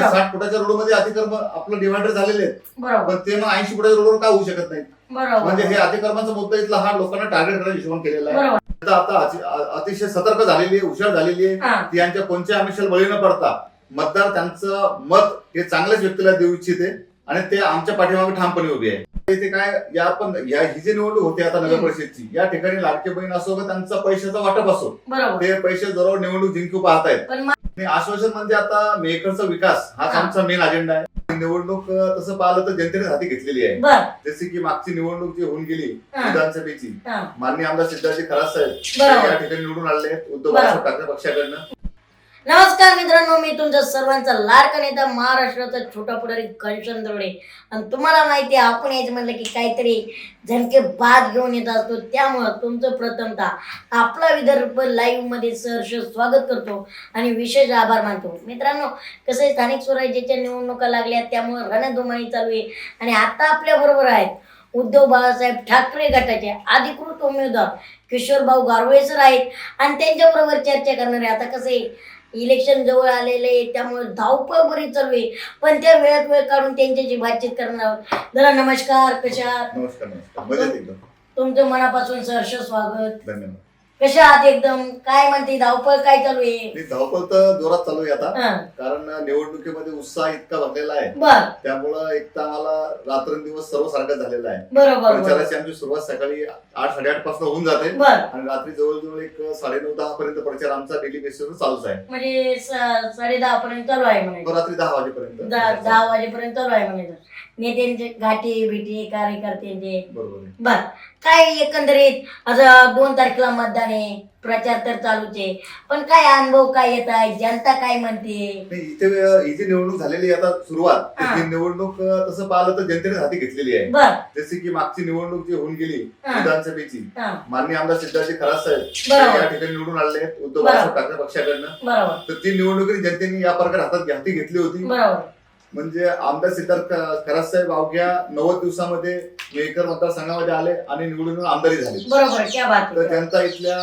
साठ फुटाच्या रोडमध्ये अतिक्रम आपलं डिवायडर झालेले आहेत. बरोबर. पण ते मग ऐंशी फुटाच्या रोडवर का होऊ शकत नाही बरोबर. म्हणजे हे अतिक्रमाचा मुद्दा इथला हा लोकांना टार्गेट करायला हिशोबाने केलेला आहे. बरोबर. आता आता अति- अ- अतिशय सतर्क झालेली आहे हुशार झालेली आहे. हा. ती यांच्या कोणत्या आमिषाला बळी न पडता मतदार त्यांचं मत हे चांगल्याच व्यक्तीला देऊ इच्छिते आणि ते आमच्या पाठीमागे ठामपणे उभे आहे. इथे काय या पण या ही जी निवडणूक होते आता नगर परिषदची या ठिकाणी लाडके बहीण असो का त्यांचा पैशाचा वाटप असो बरोबर. ते पैसे जवळ निवडणूक जिंकू पाहतायत. पण आश्वासन म्हणजे आता मेकरचा विकास हाच हा. आमचा मेन अजेंडा आहे निवडणूक अं, तसं पाहिलं तर जनतेने हाती घेतलेली आहे बर जसे की मागची निवडणूक जी होऊन गेली हा. विधानसभेची हा माननीय आमदार सिद्धार्थजी खरात साहेब बरोबर. या ठिकाणी निवडून आले आहेत उद्धव बरोबर. बाळासाहेब ठाकरे पक्षाकडनं नमस्कार मित्रांनो मी तुमचा सर्वांचा लाडका नेता महाराष्ट्राचा छोटा पुढारी घनशन दरोडे. आणि तुम्हाला माहिती आहे आपण यायचं म्हणलं की काहीतरी झनके बाद घेऊन येत असतो. त्यामुळं तुमचं प्रथमता आपला विदर्भ लाईव्हमध्ये सहर्ष स्वागत करतो आणि विशेष आभार मानतो. मित्रांनो कसं स्थानिक स्वराज्याच्या निवडणुका लागल्या त्यामुळं रणधुमाळी चालू आहे. आणि आता आपल्याबरोबर आहेत उद्धव बाळासाहेब ठाकरे गटाचे अधिकृत उमेदवार किशोरभाऊ गारवे सर आहेत. आणि त्यांच्याबरोबर चर्चा करणारे आता कसं आहे इलेक्शन जवळ आलेले आहे त्यामुळे धावपळ बरी चालू आहे. पण त्या वेळात वेळ काढून त्यांच्याशी बातचीत करणार. आहोत जरा नमस्कार कशा? नमस्कार नमस्कार. मजेत एकदम. तुमचं मनापासून सहर्ष स्वागत. धन्यवाद. कशा आहात एकदम? काय म्हणते? धावपळ काय चालू आहे? आणि धावपळ तर जोरात चालू आहे आता. हा, कारण निवडणुकीमध्ये उत्साह इतका भरलेला आहे. बर. त्यामुळं एक तर आम्हाला रात्रंदिवस सर्व सारखं झालेलं आहे. बरोबर बरोबर. प्रचाराची आमची सुरुवात सकाळी आठ साडेआठपासून होऊन जाते. बर. आणि रात्री जवळजवळ एक साडेनऊ दहा पर्यंत प्रचार आमचा डेली बेसिसवर चालूच आहे. म्हणजे स- साडे दहा पर्यंत चालू आहे तो रात्री दहा वाजेपर्यंत. दहा वाजेपर्यंत चालू आहे म्हणायचं नेत्यांचे गाठी बिटी कार्यकर्त्यांचे. बरोबर आहे. बर काय एकंदरीत आता दोन तारखेला मतदान आहे? प्रचार तर चालूच आहे. पण काय अनुभव काय येत आहे? जनता काय म्हणते? नाही इथे अं, ही जी निवडणूक झालेली आहे आता सुरुवात. हा. ही निवडणूक अं, तसं पाहिलं तर जनतेने हाती घेतलेली आहे. बर. जसे की मागची निवडणूक जी होऊन गेली हा. विधानसभेची. हा. माननीय आमदार सिद्धार्थजी खरात साहेब बरोबर. या ठिकाणी निवडून आले आहेत. उद्धव बरोबर. बाळासाहेब ठाकरे पक्षाकडनं. बरोबर. तर ती निवडणुकीत जनतेने या प्रकारे हातात हाती घेतली होती. बरोबर. म्हणजे आमदार सिद्धार्थ खरात साहेब अवघ्या नव्वद दिवसामध्ये मेकर मतदारसंघामध्ये आले आणि निवडून आमदारी झाली. बरोबर क्या बात तर. जनता इथल्या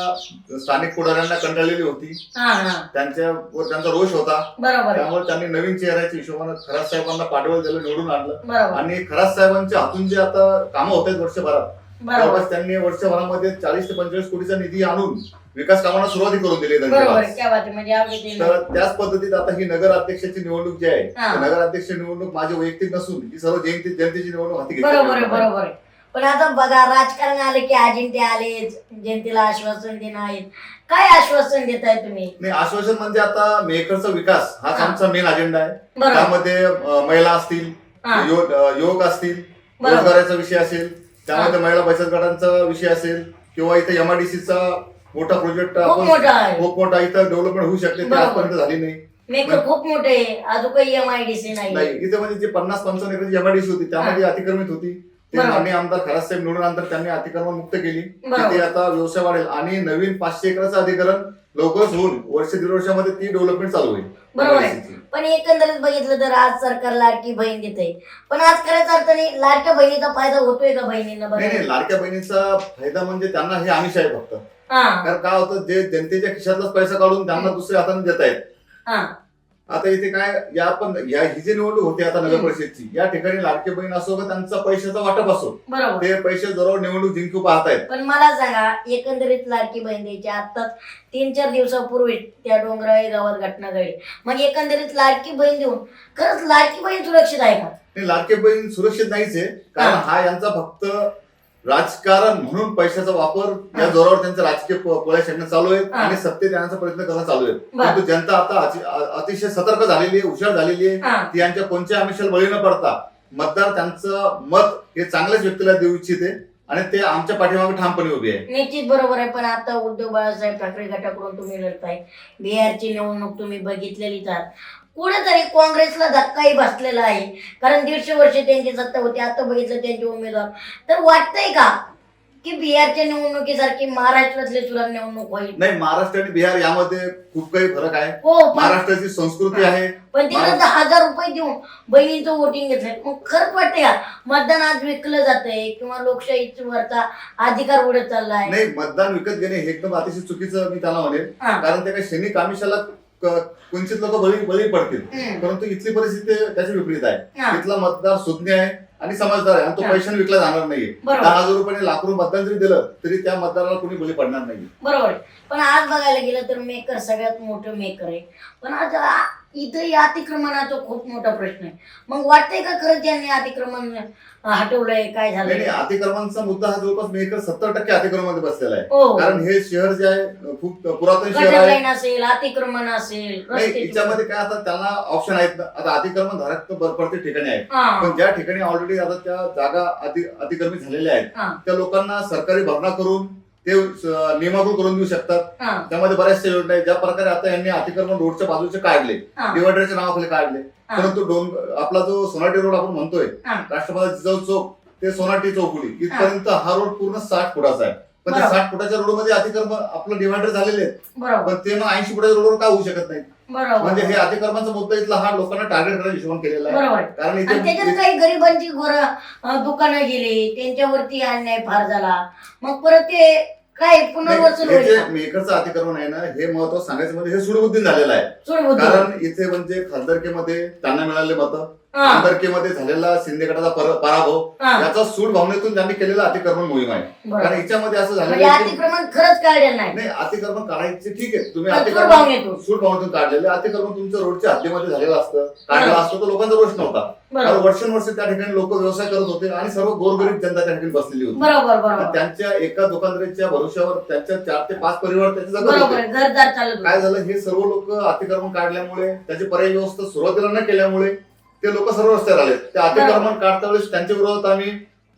स्थानिक पुढाऱ्यांना कंटाळलेली होती. हा हा. त्यांच्यावर त्यांचा रोष होता. त्यामुळे त्यांनी नवीन चेहऱ्याच्या हिशोबानं खरात साहेबांना पाठवलं दिलं निवडून आणलं. आणि खरात साहेबांच्या हातून जे आता कामं होत आहेत वर्षभरात त्यांनी वर्षभरामध्ये चाळीस ते पंचेचाळीस कोटीचा निधी आणून विकास कामांना सुरुवाती करून दिली बरोबर आहे. म्हणजे तर त्याच पद्धतीत आता ही नगर अध्यक्षाची निवडणूक जी आहे हा. नगर अध्यक्ष निवडणूक माझी वैयक्तिक नसून ही सर्व जयंती जनतेची निवडणूक हाती बरोबर आहे घेतली बरोबर आहे. पण आता बघा राजकारण आले की अजिंठे आले जनतेला आश्वासन देणं आहे. काय आश्वासन देत आहे तुम्ही? नाही आश्वासन म्हणजे आता मेकरचा विकास हाच हा. आमचा मेन अजेंडा आहे. बरोबर. त्यामध्ये अं, महिला असतील हा. युवक अं, युवक असतील बरोबर. रोजगाराचा विषय असेल त्यामध्ये महिला बचत गटांचा विषय असेल किंवा इथे एमआयडीसीचा मोठा प्रोजेक्ट खूप मोठा आहे. खूप मोठा इथं डेव्हलपमेंट होऊ शकते ते बरोबर. आजपर्यंत झाली नाही. मेकर खूप मोठे आहे. अजून काही एम आय डी सी नाही. नाही इथे म्हणजे जी पन्नास पंचावन्न एकरची एमआयडीसी होती त्यामध्ये अतिक्रमित होती. ते बरोबर. माननीय आमदार खरात साहेब निवडून नंतर त्यांनी अतिक्रमण मुक्त केली. बरोबर. तिथे आता व्यवसाय वाढेल आणि नवीन पाचशे एकराचं अधिकरण लवकरच होऊन वर्ष दीड वर्षामध्ये ती डेव्हलपमेंट चालू होईल. बरोबर आहे. MIDC ची. पण एकंदरीत बघितलं तर आज सरकार लाडकी बहीण देत आहे पण आज खऱ्याच अर्थाने लाडक्या बहिणीचा फायदा होतोय का बहिणींना? नाही बघा नाही लाडक्या बहिणीचा फायदा म्हणजे त्यांना हे आमिष आहे फक्त. कारण काय होतं जे जनतेच्या खिशातलाच पैसा काढून त्यांना दुसऱ्या हाताने देत आहेत हा. आता इथे काय या पण या ही जी निवडणूक होती आता नगर. परिषदची या ठिकाणी लाडके बहीण असो का त्यांचा पैशाचा वाटप असो बरोबर. ते पैसे जवळ निवडणूक जिंकू पाहतायत. पण मला सांगा एकंदरीत लाडकी बहीण द्यायची आत्ताच तीन चार दिवसापूर्वी त्या डोंगराळी गावात घटना घडली. मग एकंदरीत लाडकी बहीण देऊन खरंच लाडकी बहीण सुरक्षित आहे का? लाडके बहीण सुरक्षित नाहीच आहे. कारण हा यांचा फक्त राजकारण म्हणून पैशाचा वापर या. जोरावर त्यांचे राजकीय पोळ्या शेडणं चालू आहे. आणि सत्तेत येण्याचा प्रयत्न करणं चालू आहे. परंतु जनता आता अतिशय सतर्क झालेली आहे हुशार झालेली आहे ती यांच्या कोणत्या आमिषाला बळी न पडता मतदार त्यांचं मत हे चांगल्याच व्यक्तीला देऊ इच्छिते आणि ते आमच्या पाठीमागे ठामपणे उभे आहे निश्चित बरोबर आहे पण आता उद्धव बाळासाहेब ठाकरे गटाकडून तुम्ही लढताय बिहारची निवडणूक तुम्ही बघितलेलीच आहात कुठेतरी काँग्रेसला धक्काही बसलेला आहे. कारण दीडशे वर्ष त्यांची सत्ता होती. आता बघितलं त्यांचे उमेदवार. तर वाटतंय का की बिहारच्या निवडणुकीसारखी महाराष्ट्रातली सुद्धा निवडणूक होईल? नाही महाराष्ट्र आणि बिहार यामध्ये खूप काही फरक आहे. हो पण महाराष्ट्राची संस्कृती आहे. पण तिकडे दहा हजार रुपये देऊन बहिणींचं वोटिंग घेतलंय. मग खरंच वाटतंय का? मतदान आज विकलं जातंय किंवा लोकशाहीवरचा अधिकार उडत चाललाय? नाही मतदान विकत घेणे हे एकदम अतिशय चुकीचं मी त्याला म्हणेन. हा. कारण ते काही सैनिक आमिषाला कोणतीच लोक बळी बळी पडतील. परंतु इथली परिस्थिती त्याची विपरीत आहे. इथला मतदार सुज्ञ आहे आणि समजदार आहे आणि तो. पैशाने विकला जाणार नाहीये बरोबर दहा हजार रुपयाने लाख रुपये मतदान जरी दिलं तरी त्या मतदाराला कोणी बळी पडणार नाही बरोबर. पण आज बघायला गेलं तर मेकर सगळ्यात मोठं मेकर आहे पण आज इथं या अतिक्रमणाचा खूप मोठा प्रश्न आहे मग वाटतंय का खरंच यांनी अतिक्रमण हटवलंय काय नाही नाही, झालंय अतिक्रमणचा मुद्दा हा जवळपास मेकर सत्तर टक्के अतिक्रमणामध्ये बसलेला आहे. हो. कारण हे शहर जे आहे खूप पुरातन शहर गटर आहे. लाईन असेल अतिक्रमण असेल नाही रस्ते याच्यामध्ये काय आता त्यांना ऑप्शन आहेत ना. आता अतिक्रमण धारक तर प्रत्येक ठिकाणी आहेत. हा. पण ज्या ठिकाणी ऑलरेडी आता त्या जागा अति अतिक्रमित झालेल्या आहेत हा. त्या लोकांना सरकारी भरणा करून ते स- नियमाकृत करून देऊ शकतात. हा. त्यामध्ये बऱ्याचशा योजना आहेत. ज्या प्रकारे आता यांनी अतिक्रमण रोडच्या बाजूचे काढले. हा. डिवायडरच्या नावाखाली काढले. परंतु डोंग आपला जो सोनाटी रोड आपण म्हणतोय हा. राष्ट्रपती जिजाऊ चौक ते सोनाटी चौकुली इथपर्यंत हा रोड पूर्ण साठ फुटाचा आहे. पण त्या बरोबर. साठ फुटाच्या रोडमध्ये अतिक्रमण आपलं डिवायडर झालेले आहेत. बरोबर. पण ते मग ऐंशी फुटाच्या रोडवर का होऊ शकत नाही बरोबर. म्हणजे हे अतिक्रमणाचा मुद्दा इथला हा लोकांना टार्गेट करायचा हिशोबाने केलेला आहे. बरोबर. कारण आणि त्याच्यात इथे काही गरिबांची घर दुकानं गेली त्यांच्यावरती अन्याय फार झाला. मग परत ते काय पुनर्वसन हे जे? मेकरचं अतिक्रमण आहे ना हे महत्त्व सांगायचं म्हणजे हे सुडबुद्धीन झालेलं आहे सुडबुद्धी. कारण इथे म्हणजे खासदारकीमध्ये त्यांना मिळाले मतं आमदारकीमध्ये झालेला शिंदे गटाचा पर- पराभव याचा सूड भावनेतून त्यांनी केलेला अतिक्रमण मोहीम आहे. कारण याच्यामध्ये असं झालेलं म्हणजे आहे की अतिक्रमण खरंच काढलेलं नाही. नाही अतिक्रमण काढायचे ठीक आहे. तुम्ही पण सूड अतिक्रमण भावनेतून. सूड भावनेतून काढलेले अतिक्रमण तुमच्या रोडच्या हद्दीमध्ये झालेलं असतं. काढलं हा. असतं तर लोकांचा रोष नव्हता कारण बरोबर वर्षानुवर्ष त्या ठिकाणी लोक व्यवसाय करत होते आणि सर्व गोरगरीब जनता त्या ठिकाणी बसलेली होती. बरोबर आणि बरोबर त्यांच्या एका दुकानदाराच्या भरोश्यावर त्यांच्या चार ते पाच परिवार त्याचे जगत बरोबर होते आहे. घरदार चालत काय. झालं? हे सर्व लोक अतिक्रमण काढल्यामुळे त्याची पर्याय व्यवस्था सुरुवातीला न केल्यामुळे ते लोक सर्व रस्त्यावर आले त्या अतिक्रमण काढता वेळेस त्यांच्या विरोधात आम्ही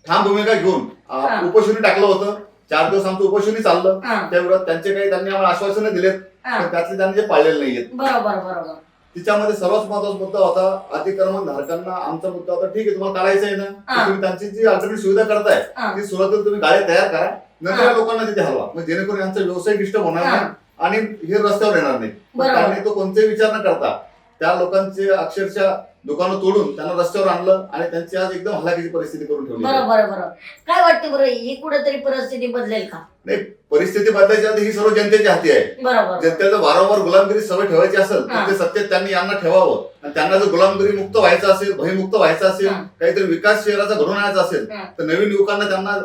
ठाम भूमिका घेऊन अ, हा. उपोषणी टाकलं होतं चार दिवस आमचं उपोषणी चाललं हा, त्या विरोधात त्यांचे काही त्यांनी आम्हाला आश्वासनं दिलेत हा. पण त्यातले त्यांनी जे पाळलेले नाहीयेत बरोबर बरोबर तिच्यामध्ये सर्वात महत्त्वाचा मुद्दा होता अतिक्रमण धारकांना आमचा मुद्दा होता ठीक आहे तुम्हाला काढायचं आहे ना हा. तुम्ही त्यांची जी अल्टरनेट सुविधा करताय हा, ती सुरुवातीला तुम्ही गाड्या तयार करा नंतर हा. या लोकांना तिथे हलवा मग जेणेकरून यांचा व्यवसाय डिस्टर्ब होणार हा. नाही आणि हे रस्त्यावर येणार नाही पण बरोबर. त्यांनी तो कोणताही विचार न करता त्या लोकांचे अक्षरशः दुकानं तोडून त्यांना रस्त्यावर आणलं आणि त्यांची आज एकदम हलाखीची परिस्थिती करून ठेवली. बरोबर बरोबर काय वाटतं बरं ही कुठेतरी परिस्थिती बदलेल का नाही परिस्थिती बदलायची आहे ही सर्व जनतेच्या हाती आहे बरोबर जनतेला वारंवार गुलामगिरी सवय ठेवायची असेल. तर ते सत्तेत त्यांनी यांना ठेवावं आणि त्यांना जर गुलामगिरी मुक्त व्हायचं असेल भयमुक्त व्हायचं असेल. काहीतरी विकास शहराचा घडून आणायचा असेल. तर नवीन युवकांना त्यांना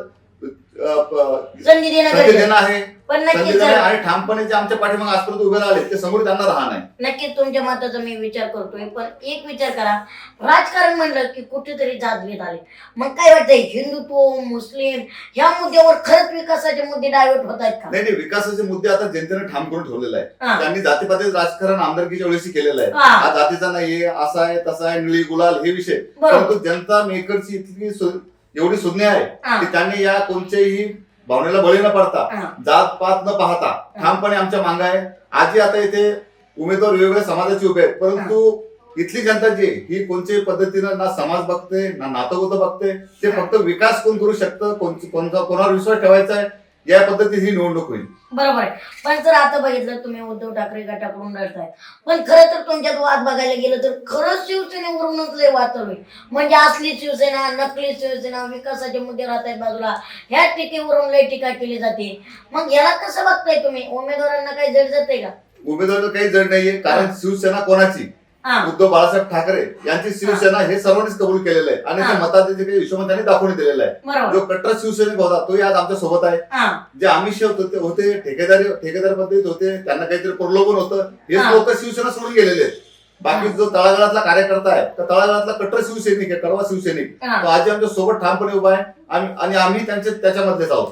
संधी देणं संधी गरजेचं देणं आहे. पण संधी नक्कीच देणं आहे. जर- आणि ठामपणे जे आमच्या पाठीमागे आजपर्यंत उभे राहिले ते समोर त्यांना राहणार आहे नक्कीच तुमच्या मताचा मी विचार करतोय. पण एक विचार करा. राजकारण म्हणलं की कुठेतरी जातभेद आले. मग काय वाटतंय? हिंदुत्व मुस्लिम ह्या मुद्द्यावर खरंच विकासाचे मुद्दे डायव्हर्ट होत आहेत का? नाही नाही. विकासाचे मुद्दे आता जनतेने ठाम करून ठेवलेला आहे हा. त्यांनी जातीपातीचं राजकारण आमदारकीच्या वेळेस केलेलं आहे. हा. हा जातीचा नाहीये असा आहे तसा आहे निळी गुलाल हे विषय. बरोबर. परंतु जनता मेकरची इतकी सु- एवढी सुज्ञ आहे. की त्यांनी या कोणत्याही भावनेला बळी न पडता. जात पात न पाहता ठामपणे आमच्या मांगा आहे. आजी आता इथे उमेदवार वेगवेगळ्या समाजाचे उभे आहेत. परंतु इथली जनता जी आहे, ही कोणत्याही पद्धतीनं ना समाज बघते ना नातं बघते ते फक्त विकास कोण करू शकतं? कोणावर विश्वास ठेवायचा आहे? या पद्धतीत ही निवडणूक होईल. बरोबर आहे. पण जर आता बघितलं तुम्ही उद्धव ठाकरे गटाकडून लढताय पण खरं तर तुमच्यात वाद बघायला गेलं तर खरंच शिवसेनेवरूनच लय वाद चालू आहे. म्हणजे असली शिवसेना नकली शिवसेना विकासाचे मुद्दे राहत आहेत बाजूला. ह्या टीकेवरून लय टीका केली जाते. मग याला कसं बघताय तुम्ही? उमेदवारांना काही जड जाते का? उमेदवार काही जड नाहीये कारण शिवसेना कोणाची? उद्धव बाळासाहेब ठाकरे यांची शिवसेना हे सर्वांनीच कबूल केलेलं आहे. आणि. ते मताचे जे काही हिशोब त्यांनी दाखवून दिलेला आहे. जो कट्टर शिवसैनिक होता तोही आज आमच्यासोबत आहे. जे आमिष होते होते ठेकेदारी ठेकेदार पद्धतीत होते त्यांना काहीतरी प्रलोभन होतं. हा. लोक शिवसेना सोडून गेलेले आहेत. बाकी. जो तळागाळातला कार्यकर्ता आहे तर तळागाळातला कट्टर शिवसैनिक आहे कडवा शिवसैनिक. तो आजी आमच्यासोबत ठामपणे उभा आहे. आणि आम्ही त्यांच्या त्याच्यामधलेच आहोत.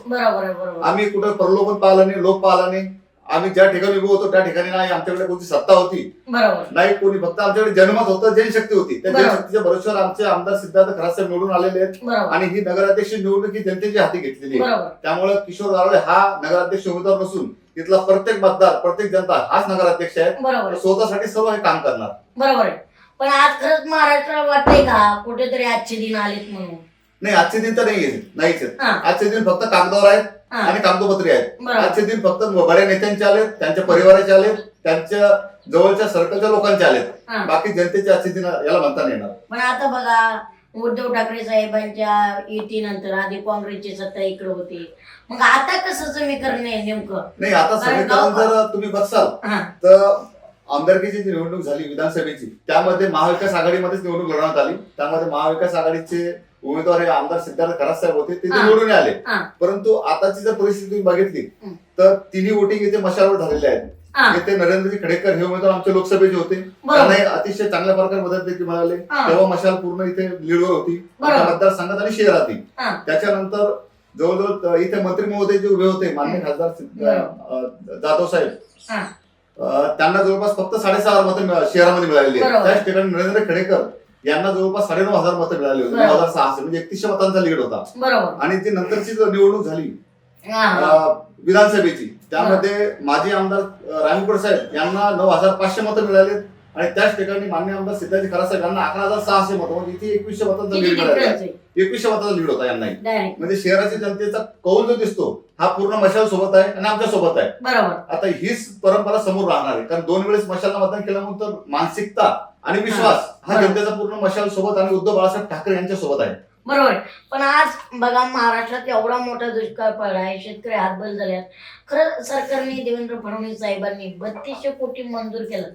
आम्ही कुठं प्रलोभन पाहिलं नाही लोक पाहिला नाही. आम्ही ज्या ठिकाणी उभे होतो त्या ठिकाणी नाही आमच्याकडे कोणती सत्ता होती? बरोबर. नाही कोणी फक्त आमच्याकडे जनमत होतं जनशक्ती होती. त्या बरोबर. जनशक्तीच्या भरोश्यावर आमचे आमदार सिद्धार्थ खरासे निवडून आलेले आहेत. बरोबर. आणि ही नगराध्यक्ष निवडणूक ही जनतेच्या हाती घेतलेली आहे. बरोबर. त्यामुळे किशोर गारवे हा नगराध्यक्ष उमेदवार नसून तिथला प्रत्येक मतदार प्रत्येक जनता हाच नगराध्यक्ष आहे. बरोबर. स्वतःसाठी सर्व हे काम करणार. बरोबर आहे. पण आज खरंच महाराष्ट्राला वाटतंय का? कुठेतरी आजचे दिन आलेत म्हणून. नाही आजचे दिन तर नाही नाहीच आहेत हा. आजचे दिन फक्त कागदावर आहेत हा. आणि कागदोपत्री आहेत. बरोबर. आजचे दिन फक्त बड्या नेत्यांचे आलेत त्यांच्या परिवाराचे आलेत त्यांच्या जवळच्या सर्कलच्या लोकांचे आलेत. हा. बाकी जनतेचे आजचे दिन याला म्हणता नाही येणार. पण आता बघा उद्धव ठाकरे साहेबांच्या युतीनंतर आधी काँग्रेसची सत्ता इकडे होती. मग आता कसं समीकरण आहे नेमकं? नाही आता कारण समीकरण गाव- जर तुम्ही बघसाल हा. तर आमदारकीची जी निवडणूक झाली विधानसभेची त्यामध्ये महाविकास आघाडीमध्येच निवडणूक लढवण्यात आली. त्यामध्ये महाविकास आघाडीचे उमेदवार हे आमदार सिद्धार्थ खरात साहेब होते ते. निवडून आले. परंतु आताची जर परिस्थिती तुम्ही बघितली. तर तिन्ही वोटिंग इथे मशालवर झालेले आहेत येथे नरेंद्रजी खडेकर हे उमेदवार आमचे लोकसभेचे होते त्यांनाही अतिशय चांगल्या प्रकारे मदत देखील मिळाली. तेव्हा मशाल पूर्ण इथे लीडवर होती. आमच्या मतदारसंघात आणि शहरातही हा. त्याच्यानंतर जवळजवळ इथे मंत्री महोदय जे उभे होते मान्य. खासदार जाधव साहेब त्यांना जवळपास फक्त साडेसहा हजार मतं शहरामध्ये मिळालेली आहेत. त्याच ठिकाणी नरेंद्र खडेकर यांना जवळपास साडेनऊ हजार मतं मिळाली होती. नऊ हजार सहाशे म्हणजे एकतीसशे मतांचा लीड होता. बरोबर. आणि जी नंतरची जो निवडणूक झाली अं, विधानसभेची त्यामध्ये माजी आमदार रामकुड साहेब यांना नऊ हजार पाचशे मतं मिळाली आणि त्याच ठिकाणी मान्य आमदार सिद्धाजी खरा साहेब यांना अकरा हजार सहाशे मतं म्हणजे इथे एकवीसशे मतांचा किती लीड मिळाला. डिफरन्स आहे? एकवीसशे मतांचा लीड होता यांनाही. डायरेक्ट म्हणजे शहराच्या जनतेचा कौल जो दिसतो हा पूर्ण मशाल सोबत आहे आणि आमच्यासोबत आहे. बरोबर. आता हीच परंपरा समोर राहणार आहे. कारण दोन वेळेस मशालला मतदान केल्यानंतर मानसिकता आणि विश्वास. हा. जनतेचा पूर्ण मशाल सोबत आणि उद्धव बाळासाहेब ठाकरे यांच्या सोबत आहे. बरोबर. पण आज बघा महाराष्ट्रात एवढा मोठा दुष्काळ पडला आहे शेतकरी हातबल झाल्यात खरं सरकारने देवेंद्र फडणवीस साहेबांनी बत्तीसशे कोटी मंजूर केलं.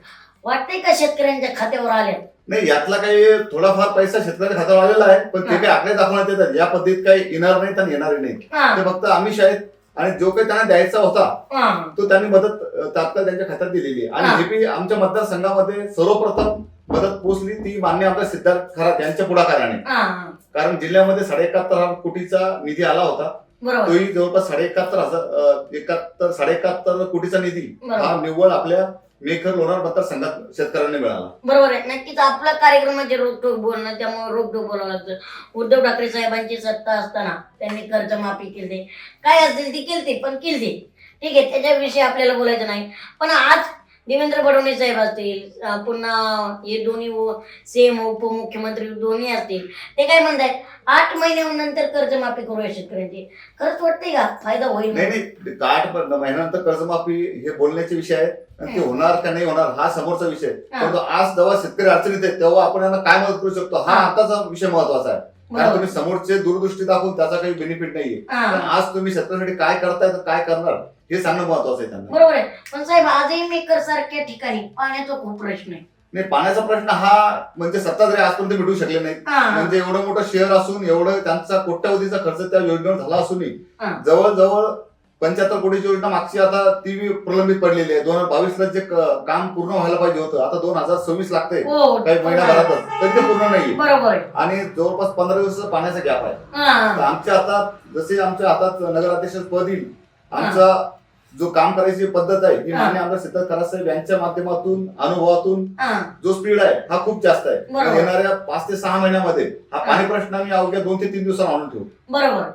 वाटतंय का शेतकऱ्यांच्या खात्यावर आल्या नाही यातला काही थोडाफार पैसा शेतकऱ्याच्या खात्यावर आलेला आहे पण ते. काही आकडे दाखवण्यात येतात या पद्धतीत काही येणार नाहीत आणि येणारही नाही. ते फक्त आमिष आहेत आणि जो काही त्यांना द्यायचा होता तो त्यांनी मदत तात्काळ त्यांच्या खात्यात दिलेली आहे. आणि हे. आमच्या मतदारसंघामध्ये सर्वप्रथम मदत पोहोचली ती मान्य आमदार सिद्धार्थ खरात यांच्या पुढाकाराने. कारण जिल्ह्यामध्ये साडे एकाहत्तर हजार कोटीचा निधी आला होता. तोही जवळपास साडे एकाहत्तर हजार एकाहत्तर साडे एकाहत्तर कोटीचा निधी. हा निव्वळ आपल्या मेखर लोणार मतदारसंघात शेतकऱ्यांना मिळाला. बरोबर आहे. नक्कीच आपला कार्यक्रम म्हणजे रोखोक बोलणं त्यामुळे रोखोक बोलावं लागतं. उद्धव ठाकरे साहेबांची सत्ता असताना त्यांनी कर्जमाफी केली. काय असेल ती केली पण केली ठीक आहे त्याच्याविषयी आपल्याला बोलायचं नाही. पण आज देवेंद्र फडणवीस साहेब असतील पुन्हा हे दोन्ही सेम उपमुख्यमंत्री दोन्ही असतील ते काय म्हणतायत? आठ महिन्यानंतर कर्जमाफी करूया शेतकऱ्यांची. खरंच वाटतंय का? फायदा होईल नाही नाही आठ महिन्यानंतर कर्जमाफी हे बोलण्याचे विषय आणि ते होणार का नाही होणार हा समोरचा विषय आहे. परंतु आज जेव्हा शेतकरी अडचणीत आहेत तेव्हा आपण यांना काय मदत करू शकतो? हा. आताचा विषय महत्त्वाचा आहे. कारण. तुम्ही समोरचे दूरदृष्टी दाखवून त्याचा काही बेनिफिट नाहीये. पण हा आज तुम्ही शेतकऱ्यांसाठी काय करताय तर काय करणार हे सांगणं महत्वाचं आहे त्यांना. बरोबर आहे. पण साहेब आजही मेकर सारख्या ठिकाणी पाण्याचा खूप प्रश्न आहे. नाही पाण्याचा प्रश्न हा म्हणजे सत्ताधारी आजपर्यंत मिटू शकले नाही हा. म्हणजे एवढं मोठं शहर असून एवढं त्यांचा कोट्यावधीचा खर्च त्या योजनेवर झाला असूनही हा. जवळजवळ पंच्याहत्तर कोटीची योजना मागची आता ती बी प्रलंबित पडलेली आहे. दोन हजार बावीस ला जे काम पूर्ण व्हायला पाहिजे होतं आता दोन हजार सव्वीस लागतंय. हो. काही महिन्याभरातच. तरी ते पूर्ण नाहीये. बरोबर आणि जवळपास पंधरा दिवस पाण्याचा गॅप आहे. तर आमच्या हातात जसे आमच्या हातात नगराध्यक्ष पद येईल आमचा जो काम करायची पद्धत आहे हा. मान्य आमदार सिद्धार्थ खरासाहेब यांच्या माध्यमातून अनुभवातून जो स्पीड आहे हा खूप जास्त आहे. येणाऱ्या पाच ते सहा महिन्यामध्ये हा. पाणी प्रश्न आम्ही अवघ्या दोन ते तीन दिवसांना आणून ठेवू. बरोबर.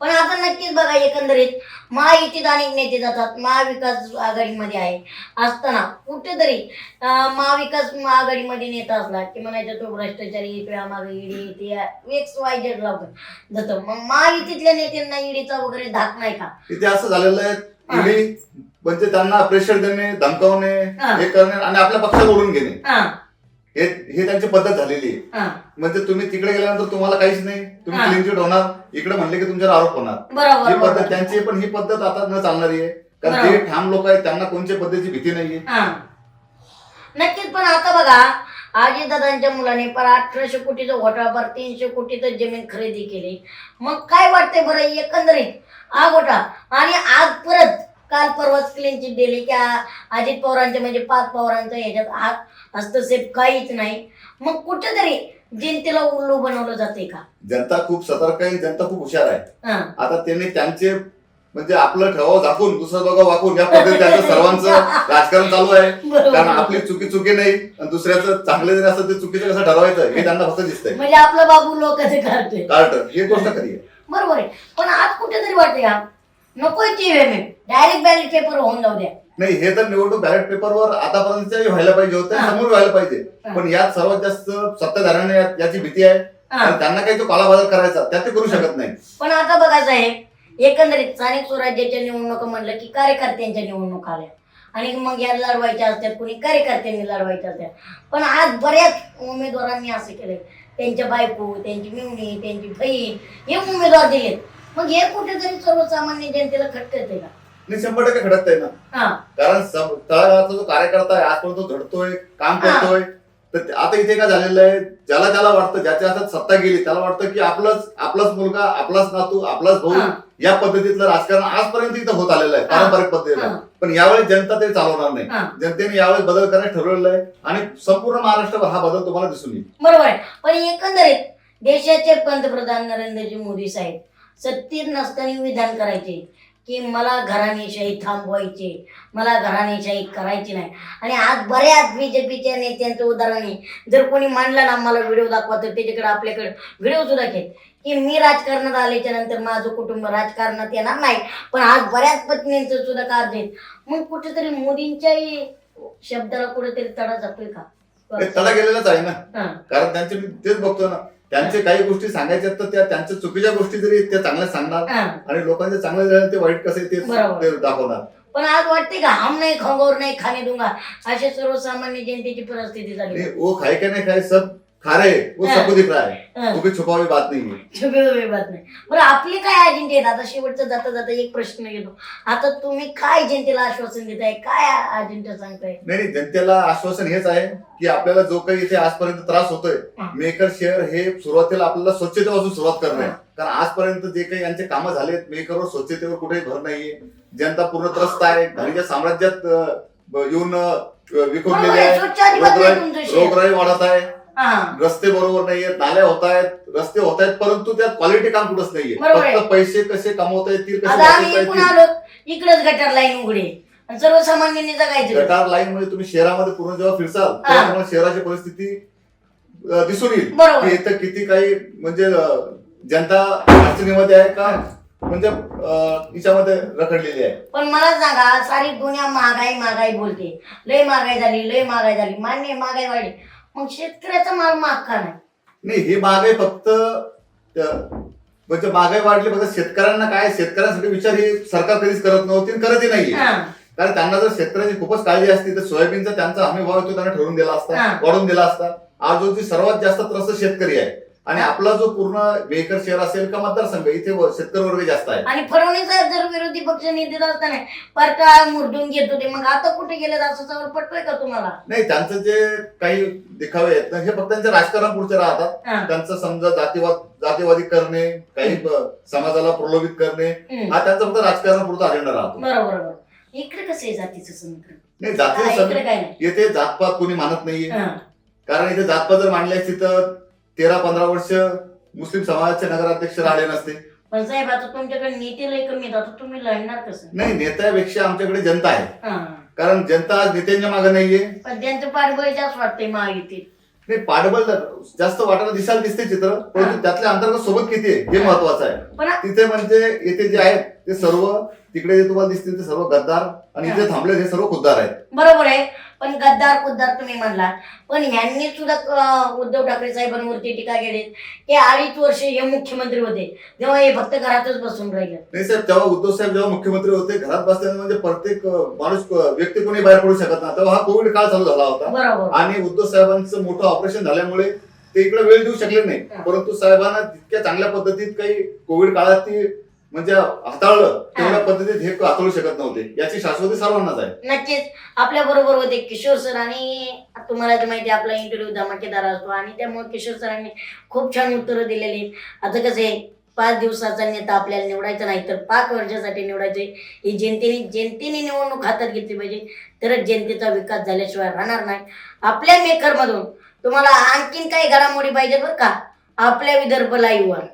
पण आता नक्कीच बघा एकंदरीत महायुतीत अनेक नेते जातात महाविकास आघाडीमध्ये आहे. असताना कुठेतरी महाविकास आघाडीमध्ये नेता असला की म्हणायचं तो भ्रष्टाचारी किंवा मागे ईडी ते एक्स वाय झेड लावतात जातं. मग महायुतीतल्या नेत्यांना ईडीचा वगैरे धाक नाही का? इथे असं झालेलं आहे. ईडी म्हणजे त्यांना प्रेशर देणे धमकावणे हा. हे करणे आणि आपल्या पक्षात ओढून घेणे हा हे हे त्यांची पद्धत झालेली आहे. हा. म्हणजे तुम्ही तिकडे गेल्यानंतर तुम्हाला काहीच नाही. तुम्ही हा. क्लीन चिट होणार. इकडे म्हणले की तुमच्यावर आरोप होणार. बरोबर ही पद्धत बरोबर त्यांची आहे, पण ही पद्धत आता न चालणारी आहे. कारण. जे ठाम लोक आहेत त्यांना कोणत्या पद्धतीची भीती नाहीये. हा. नक्कीच पण आता बघा आजी दादांच्या मुलाने पर अठराशे कोटीचं घोटाळा पर तीनशे कोटीचं जमीन खरेदी केली. मग काय वाटतंय बरं एकंदरीत? हा घोटाळा. आणि आज परत काल परवाच क्लीन चिट दिली की आ- अजित पवारांच्या म्हणजे पाच पवारांचा ह्याच्यात हात हस्तक्षेप काहीच नाही. मग कुठेतरी जनतेला उल्लू बनवलं जाते का? जनता खूप सतर्क आहे जनता खूप हुशार आहे. हा. आता त्यांनी त्यांचे म्हणजे आपलं ठेवावं झाकून दुसरं दोघं वाकून या पद्धतीने त्यांचं सर्वांचं राजकारण चालू आहे. कारण बरोबर आपली चुकी चुकी नाही आणि दुसऱ्याचं चांगले जरी असं ते चुकीचं कसं ठरवायचं हे त्यांना फक्त दिसतंय. म्हणजे आपला बाबू लोक काढतोय कार्टर ही गोष्ट खरी आहे. बरोबर आहे. पण आज कुठेतरी वाटते का? नकोय T V direct ballot paper होऊन जाऊ द्या. नाही हे तर निवडणूक बॅलेट पेपरवर आतापर्यंत व्हायला पाहिजे होतं हा. समोर व्हायला पाहिजे. हा. पण यात सर्वात जास्त सत्ताधाऱ्यांना याची भीती आहे. हा. त्यांना काही तो कालाबाजार करायचा त्यात ते करू शकत नाही. पण आता बघा साहेब एकंदरीत स्थानिक स्वराज्याच्या निवडणुका म्हणलं की कार्यकर्त्यांच्या निवडणुका आल्या. आणि मग या लढवायच्या असतात कुणी कार्यकर्त्यांनी लढवायच्या असतात. पण आज बऱ्याच उमेदवारांनी असं केलंय. त्यांच्या बायको त्यांची मिवणी त्यांची बहीण हे उमेदवार दिलेत. मग हे कुठेतरी सर्वसामान्य जनतेला खटकते का नाही शंभर टक्के खडकत आहे ना हा कारण सम- तळागाळातला जो कार्यकर्ता आहे आजपर्यंत तो झडतोय काम करतोय तर ते- आता इथे काय झालेलं आहे ज्याला त्याला वाटतं ज्याच्या हातात सत्ता गेली त्याला वाटतं की आपलाच आपलाच मुलगा आपलाच नातू आपलाच भाऊ हा. या पद्धतीतलं राजकारण आजपर्यंत इथं होत आलेलं आहे हा. पारंपरिक पद्धतीनं हा. पण यावेळी जनता ते चालवणार नाही हा. जनतेने यावेळी बदल करण्यास ठरवलेलं आहे आणि संपूर्ण महाराष्ट्रावर हा बदल तुम्हाला दिसून येईल बरोबर आहे पण एकंदरीत देशाचे पंतप्रधान नरेंद्रजी मोदी साहेब सत्तेत नसताना विधान करायचे. की मला घराणेशाही थांबवायचे. मला घराणेशाही करायची नाही. आणि आज बऱ्याच बीजेपीच्या नेत्यांचं उदाहरण आहे. जर कोणी मांडला ना मला व्हिडिओ दाखवा तर त्याच्याकडे आपल्याकडे व्हिडिओ सुद्धा घेत की मी राजकारणात आल्याच्यानंतर माझं कुटुंब राजकारणात येणार नाही. पण आज बऱ्याच पत्नींचं सुद्धा कार्य आहे. मग कुठेतरी मोदींच्याही शब्दाला कुठेतरी तडा जातोय का? तडा गेलेलाच आहे ना. कारण त्यांचे तेच बघतो ना. त्यांचे काही गोष्टी सांगायच्या तर त्या त्यांच्या चुकीच्या गोष्टी जरी त्या चांगल्या सांगणार. आणि लोकांचे चांगले झाले ते वाईट कसे ते दाखवणार. पण आज वाटते का हम नाही खंगोर नाही खाणे दूंगा असे सर्वसामान्य जनतेची परिस्थिती झाली. वो खाए क्या नहीं खाए सब हैं, वो हाँ. सबको दिख रहा है। हं. वो कोई छुपा हुई बात नहीं है। छुपी हुई बात नाही। बरं आपले काय अजेंडे आहेत आता शेवटचं जाता जाता एक प्रश्न घेतो आता तुम्ही काय जनतेला आश्वासन देताय? काय अजेंडा सांगताय? नाही नाही जनतेला आश्वासन हेच आहे की आपल्याला जो काही इथे आजपर्यंत त्रास होतोय हा. मेकर शेअर हे सुरुवातीला आपल्याला स्वच्छतेपासून सुरुवात करणं आहे. कारण आजपर्यंत जे काही यांचे कामं झालेत मेकरवर स्वच्छतेवर कुठेही भर नाहीये. जनता पूर्ण त्रस्त आहे. घरीच्या साम्राज्यात अं, ब- येऊन अं, विखुरलेली बरोबर आहे, आहे. स्वच्छ अजिबात नाही रोगराई वाढत आहे. रस्ते बरोबर नाहीयेत नाल्या होत आहेत रस्ते होत आहेत परंतु त्यात क्वालिटी काम कुठंच नाहीये. बरोबर आहे. फक्त पैसे कसे कमवता येतील कसे आता वाचवता आम्ही इकडून येतील. आलो इकडेच गटर लाईन उघडे. आणि सर्वसामान्यांनी जगायचं. गटार लाईन मध्ये तुम्ही शहरामध्ये पूर्ण जेव्हा फिरसाल हा. तेव्हा तुम्हाला शहराची परिस्थिती अं, दिसून येईल. बरोबर. की इथं किती काही म्हणजे अं, जनता अडचणीमध्ये आहे का? म्हणजे अं, तिच्यामध्ये रखडलेली आहे. पण मला सांगा सारी दुनिया महागाई महागाई बोलते. लय महागाई झाली लय महागाई झाली. मान्य आहे, महागाई वाढली. मग शेतकऱ्याचा माल महाग का नाही नाही ही महागाई फक्त त्या- म्हणजे महागाई वाढली फक्त शेतकऱ्यांना काय शेतकऱ्यांसाठी विचार हे सरकार कधीच करत नव्हती आणि करतही नाहीये हा. कारण त्यांना जर शेतकऱ्याची खूपच काळजी असती तर सोयाबीनचा त्यांचा हमी भाव तो त्यांना ठरवून दिला असता हा. वाढवून दिला असता आज जो सर्वात जास्त त्रस्त शेतकरी आहे आणि आपला जो पूर्ण मेकर शहर असेल का मतदारसंघ इथे व- शेतकरी वर्ग जास्त आहे. आणि फडणवीस साहेब जर विरोधी पक्ष नेते असताना परका मुरडून घेत होते मग आता कुठे गेले? असं सगळं पटतोय का तुम्हाला? नाही त्यांचं जे काही देखावे आहेत ना हे फक्त त्यांच्या राजकारण पुढचे राहतात. हा. त्यांचं समजा जातीवाद जातीवादी करणे काही ब- समाजाला प्रलोभित करणे हम्म. हा त्यांचा फक्त राजकारण पुरता अजेंडा राहतो. बरोबर बरोबर. इकडे कसं आहे जातीचं समीकरण? नाही इकडे काय नाही. येथे जातपात कोणी मानत नाहीये. हा. कारण इथे जातपात जर मांडली असती तर तेरा पंधरा वर्ष मुस्लिम समाजाचे नगराध्यक्ष राहिले नसते. पण साहेब आता तुमच्याकडे नेते लय कमी आहेत. आता तुम्ही लढणार कसं? नाही नेत्यापेक्षा आमच्याकडे जनता आहे. हा. कारण जनता आज नेत्यांच्या मागे नाहीये. पण त्यांचं पाठबळ जास्त वाटतंय महायुतीत. नाही पाठबळ जास्त वाटायला दिसायला दिसते चित्र परंतु. त्यातल्या अंतर्गत सोबत किती आहे हे महत्वाचं आहे. तिथे म्हणजे येथे जे आहेत ते सर्व तिकडे जे तुम्हाला दिसतील ते सर्व गद्दार आणि इथे थांबले हे सर्व खुद्दार आहेत. बरोबर आहे. पण गद्दार खुद्दार तुम्ही म्हणला पण ह्यांनी सुद्धा उद्धव ठाकरे साहेबांवरती टीका केली. की अडीच वर्ष हे मुख्यमंत्री होते. तेव्हा हे फक्त घरातच बसून राहिले. नाही साहेब तेव्हा उद्धव साहेब जेव्हा मुख्यमंत्री होते घरात बसल्याने म्हणजे प्रत्येक माणूस व्यक्ती कोणी बाहेर पडू शकत नाही. तेव्हा हा कोविड काळ चालू झाला होता. बरोबर. आणि उद्धव साहेबांचं मोठं ऑपरेशन झाल्यामुळे ते इकडे वेळ देऊ शकले नाही. परंतु साहेबांना तितक्या चांगल्या पद्धतीत काही कोविड काळात ती म्हणजे हाताळलं तेवढ्या पद्धतीत हे हाताळू शकत नव्हते. याची शाश्वती सर्वांनाच आहे. नक्कीच. आपल्या बरोबर होते किशोर सर आणि तुम्हाला जे माहिती आहे, आपला इंटरव्ह्यू धमाकेदार असतो आणि त्यामुळे किशोर सरांनी खूप छान उत्तरं दिलेली. आहेत. आता कसं आहे पाच दिवसाचा नेता आपल्याला निवडायचा नाही तर पाच वर्षासाठी निवडायचे. ही जनतेने जनतेने निवडणूक हातात घेतली पाहिजे. तरच जनतेचा विकास झाल्याशिवाय राहणार नाही. आपल्या मेकरमधून तुम्हाला आणखीन काही घडामोडी पाहिजे बरं का? आपल्या विदर्भ लाईव्हवर